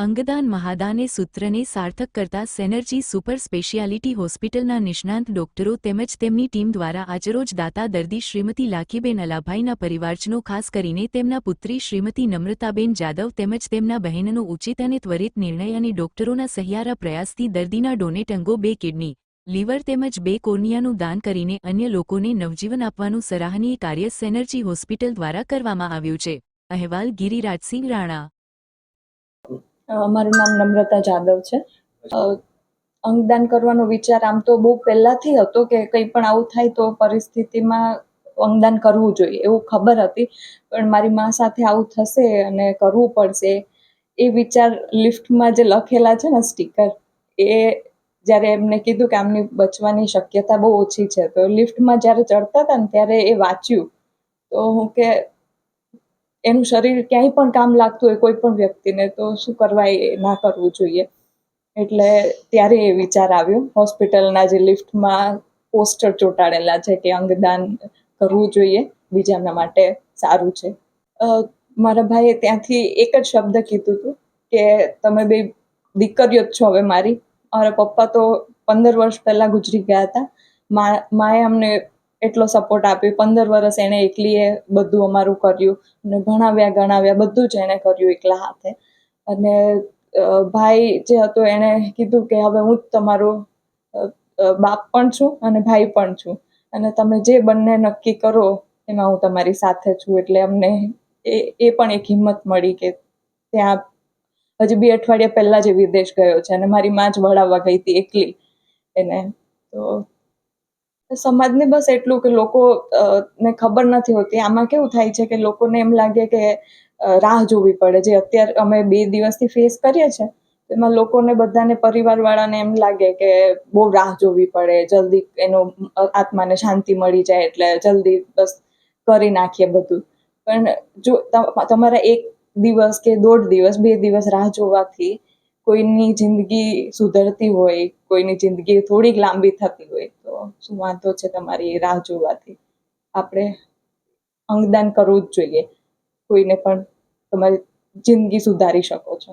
અંગદાન મહાદાને સૂત્રને સાર્થક કરતા સેનર્જી સુપર સ્પેશિયાલિટી હોસ્પિટલના નિષ્ણાંત ડોક્ટરો તેમજ તેમની ટીમ દ્વારા આજરોજ દાતા દર્દી શ્રીમતી લાખીબેન અલાભાઈના પરિવારજનો, ખાસ કરીને તેમના પુત્રી શ્રીમતી નમ્રતાબેન જાદવ તેમજ તેમના બહેનનો ઉચિત અને ત્વરિત નિર્ણય અને ડોક્ટરોના સહિયારા પ્રયાસથી દર્દીના ડોનેટ અંગો, બે કિડની, લીવર તેમજ બે કોર્નિયાનું દાન કરીને અન્ય લોકોને નવજીવન આપવાનું સરાહનીય કાર્ય સેનર્જી હોસ્પિટલ દ્વારા કરવામાં આવ્યું છે. અહેવાલ ગિરિરાજસિંહ રાણા. મારું નામ નમ્રતા જાદવ છે. અંગદાન કરવાનો વિચાર આમ તો બહુ પહેલાથી હતો કે કંઈ પણ આવું થાય તો પરિસ્થિતિમાં અંગદાન કરવું જોઈએ, એવું ખબર હતી. પણ મારી મા સાથે આવું થશે અને કરવું પડશે. એ વિચાર લિફ્ટમાં જે લખેલા છે ને સ્ટીકર, એ જ્યારે એમને કીધું કે આમની બચવાની શક્યતા બહુ ઓછી છે, તો લિફ્ટમાં જ્યારે ચડતા હતા ને ત્યારે એ વાંચ્યું. તો હું કે એનું શરીર ક્યાંય પણ કામ લાગતું હોય કોઈ પણ વ્યક્તિને, તો શું કરવા એ ના કરવું જોઈએ. એટલે ત્યારે એ વિચાર આવ્યો. હોસ્પિટલના જે લિફ્ટમાં પોસ્ટર ચોંટાડેલા છે કે અંગદાન કરવું જોઈએ, બીજાના માટે સારું છે. મારા ભાઈએ ત્યાંથી એક જ શબ્દ કીધું હતું કે, તમે બે દીકરીઓ જ છો હવે મારી. મારા પપ્પા તો પંદર વર્ષ પહેલાં ગુજરી ગયા હતા. મા, માએ અમને એટલો સપોર્ટ આપ્યો. પંદર વર્ષ એણે એકલીએ બધું અમારું કર્યું અને ભણાવ્યા, ગણાવ્યા બધું જ એણે કર્યું એકલા હાથે. અને ભાઈ જે હતો એણે કીધું કે હવે હું જ તમારો બાપ પણ છું અને ભાઈ પણ છું. અને તમે જે બંને નક્કી કરો એમાં હું તમારી સાથે છું. એટલે અમને એ એ પણ એક હિંમત મળી કે ત્યાં હજી બે અઠવાડિયા પહેલાં જે વિદેશ ગયો છે અને મારી માં જ વળાવવા ગઈ હતી એકલી. એને તો સમાજને બસ એટલું કે લોકો ને ખબર નથી હોતી. આમાં કેવું થાય છે કે લોકોને એમ લાગે કે રાહ જોવી પડે. જે અત્યારે અમે બે દિવસથી ફેસ કરીએ છીએ એમાં લોકોને બધાને, પરિવારવાળાને એમ લાગે કે બહુ રાહ જોવી પડે. જલ્દી એનો આત્માને શાંતિ મળી જાય એટલે જલ્દી બસ કરી નાખીએ બધું. પણ જો તમારા એક દિવસ કે દોઢ દિવસ, બે દિવસ રાહ જોવાથી કોઈની જિંદગી સુધરતી હોય, કોઈની જિંદગી થોડીક લાંબી થતી હોય, તો શું વાંધો છે તમારી રાહ જોવાથી? આપણે અંગદાન કરવું જ જોઈએ. કોઈને પણ તમારી જિંદગી સુધારી શકો છો.